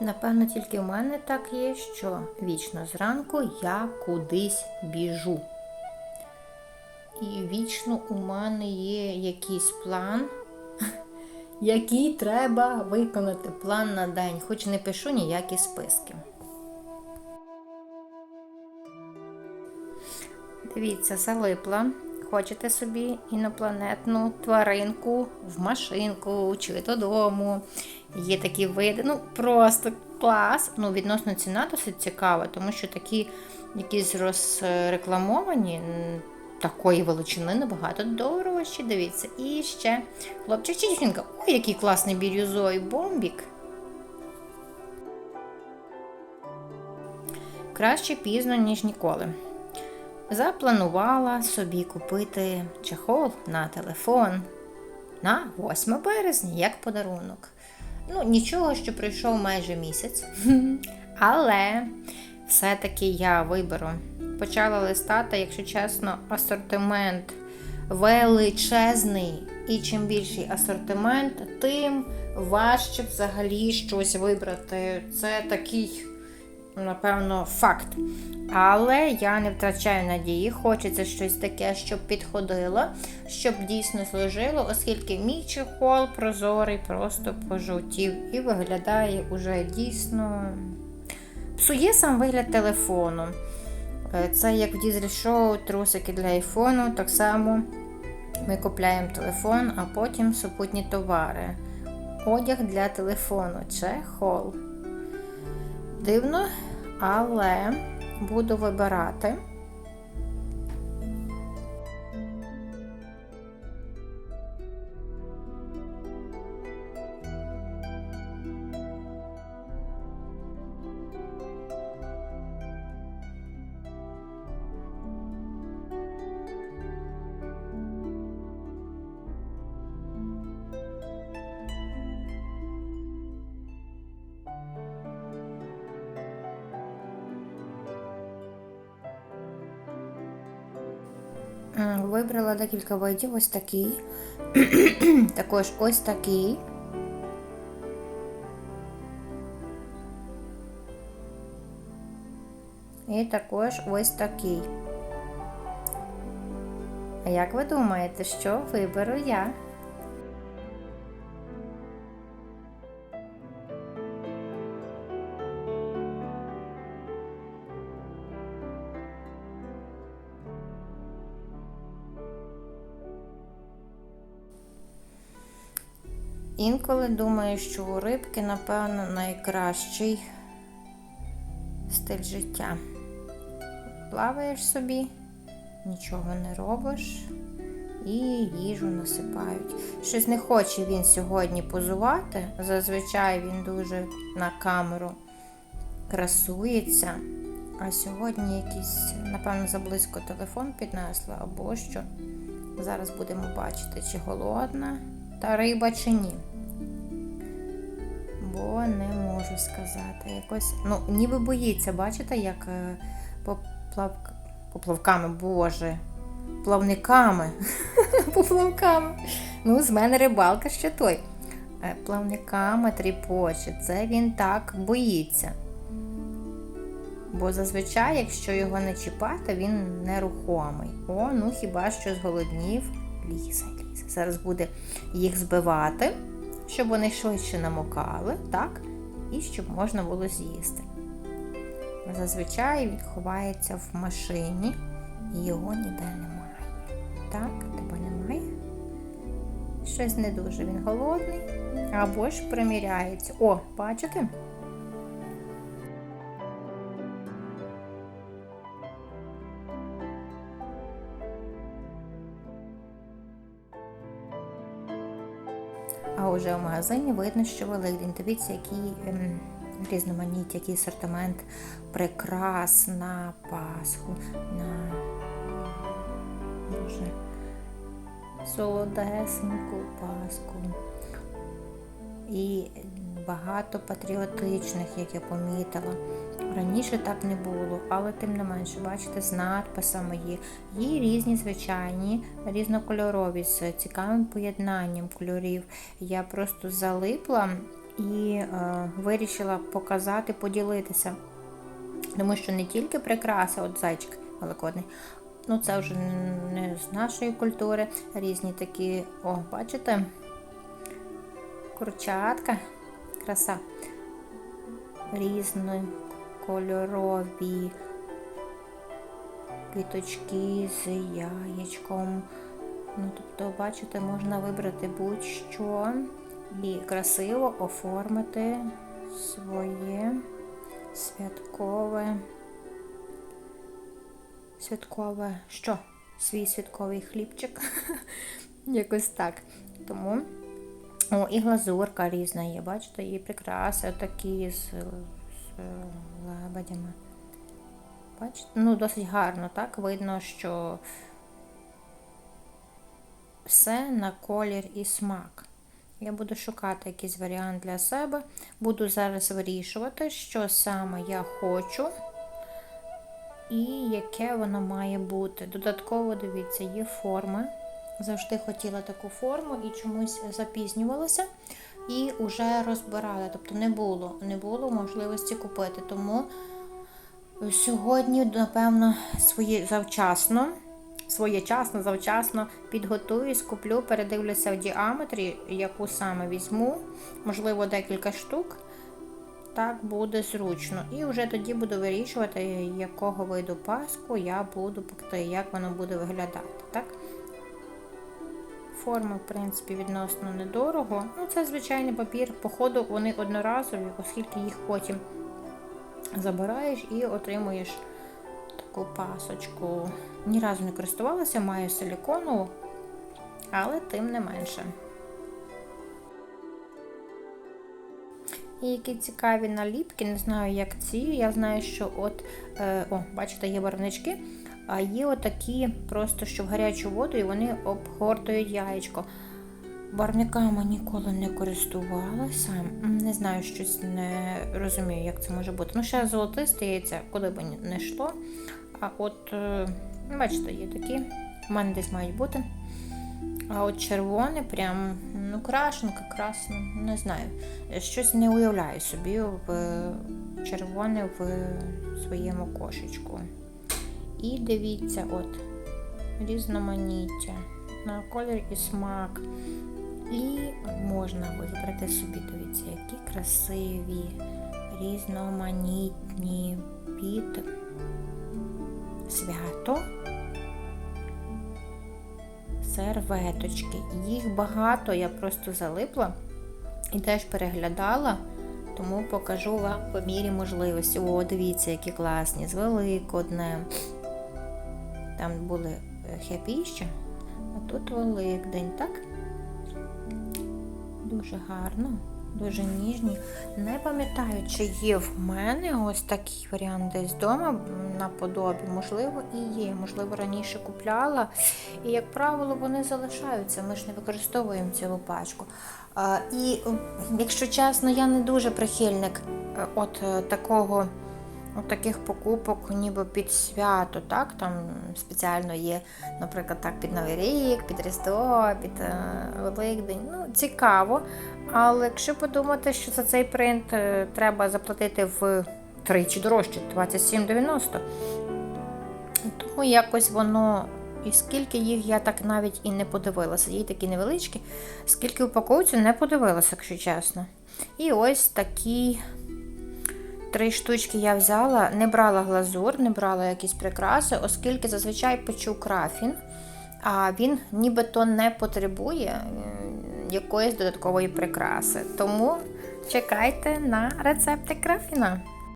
Напевно, тільки в мене так є, що вічно зранку я кудись біжу. І вічно у мене є якийсь план, який треба виконати план на день, хоч не пишу ніякі списки. Дивіться, залипла. Хочете собі інопланетну тваринку в машинку чи додому. Є такі види, ну просто клас. Ну, відносно ціна досить цікава, тому що такі якісь розрекламовані, такої величини набагато дорожчі. Дивіться. І ще хлопчик чи дівчинка. Ой, який класний бірюзовий бомбік. Краще пізно, ніж ніколи. Запланувала собі купити чехол на телефон на 8 березня як подарунок. Ну, нічого, що пройшов майже місяць. Але все-таки я виберу. Почала листати, якщо чесно, асортимент величезний. І чим більший асортимент, тим важче взагалі щось вибрати. Це такий, напевно, факт. Але я не втрачаю надії, хочеться щось таке, щоб підходило, щоб дійсно служило, оскільки мій чехол прозорий просто пожовтів і виглядає уже дійсно. Псує сам вигляд телефону. Е, Це як в дізель-шоу, трусики для айфону. Так само ми купляємо телефон, а потім супутні товари. Одяг для телефону, чехол. Дивно, але буду вибирати. Вибрала декілька видів. Ось такий. Також ось такий. І також ось такий. А як ви думаєте, що виберу я? Інколи думаю, що у рибки, напевно, найкращий стиль життя. Плаваєш собі, нічого не робиш і їжу насипають. Щось не хоче він сьогодні позувати. Зазвичай він дуже на камеру красується. А сьогодні якийсь, напевно, заблизько телефон піднесла або що. Зараз будемо бачити, чи голодна та риба, чи ні. Сказати. Якось, ну, ніби боїться, бачите, як е, поплав... поплавками, боже, плавниками. Поплавками. Ну, з мене рибалка ще той. Е, Плавниками тріпоче. Це він так боїться. Бо зазвичай, якщо його не чіпати, він нерухомий. О, ну хіба що зголоднів, лізе, лізе. Зараз буде їх збивати, щоб вони швидше намокали, так? І щоб можна було з'їсти. Зазвичай він ховається в машині і його ніде немає. Так, тебе немає? Щось не дуже він голодний. Або ж приміряється. О, бачите? Вже в магазині видно, що Великдень. Дивіться, який ем, різноманіття, який асортимент прикрас на Пасху, на Боже, солодесеньку Пасху. І багато патріотичних, як я помітила. Раніше так не було, але тим не менше, бачите, з надписами є. Є різні звичайні, різнокольорові з цікавим поєднанням кольорів. Я просто залипла і е, вирішила показати, поділитися. Тому що не тільки прикраса, от зайчик великодний, ну це вже не з нашої культури, різні такі, о, бачите, курчатка, краса, різні кольорові квіточки з яєчком. Ну, тобто, бачите, можна вибрати будь-що і красиво оформити своє святкове. Святкове що? Свій святковий хлібчик. Якось так. Тому. О, і глазурка різна є, бачите, і прикраси такі з, лебедями. Бачите? Ну, досить гарно, так? Видно, що все на колір і смак. Я буду шукати якийсь варіант для себе. Буду зараз вирішувати, що саме я хочу і яке воно має бути. Додатково, дивіться, є форми. Завжди хотіла таку форму і чомусь запізнювалася і вже розбирала. Тобто не було, не було можливості купити. Тому сьогодні, напевно, свої завчасно своєчасно, завчасно підготуюсь, куплю, передивлюся в діаметрі, яку саме візьму, можливо, декілька штук. Так буде зручно. І вже тоді буду вирішувати, якого виду паску я буду пекти, як воно буде виглядати. так? Форми, в принципі, відносно недорого. Ну, Це звичайний папір. Походу, вони одноразові, оскільки їх потім забираєш і отримуєш таку пасочку. Ні разу не користувалася, маю силіконову, але тим не менше. І які цікаві наліпки, не знаю, як ці. Я знаю, що от, е, о, бачите, є барвнички, а є отакі, просто що в гарячу воду і вони обгортують яєчко. Барвниками ніколи не користувалася. Не знаю, щось не розумію, як це може бути. Ну, ще золотисте яйце, куди б не йшло. А от, е, бачите, є такі, в мене десь мають бути. А от червоне, прям, ну, крашенка, красно, не знаю. Щось не уявляю собі в червоне в своєму кошечку. І дивіться, от, різноманіття. На колір і смак. І можна вибрати собі, дивіться, які красиві, різноманітні під свято серветочки. Їх багато, я просто залипла і теж переглядала, тому покажу вам по мірі можливості. О, дивіться, які класні, з Великоднем. Там були хепіща, а тут Великдень, так? Дуже гарно, дуже ніжні. Не пам'ятаю, чи є в мене ось такий варіант десь вдома наподобі. Можливо, і є. Можливо, раніше купляла. І, як правило, вони залишаються. Ми ж не використовуємо цілу пачку. І, якщо чесно, я не дуже прихильник е, от е, такого. От таких покупок, ніби під свято, так? Там спеціально є, наприклад, так, під Новий рік, під Різдво, під е, Великдень. Ну, цікаво. Але якщо подумати, що за цей принт е, треба заплатити в тричі дорожче, 27,90. Тому якось воно. І скільки їх я так навіть і не подивилася. Є такі невеличкі, скільки упаковці не подивилася, якщо чесно. І ось такі Три штучки я взяла, не брала глазур, не брала якісь прикраси, оскільки зазвичай печу крафін, а він нібито не потребує якоїсь додаткової прикраси. Тому чекайте на рецепти крафіна.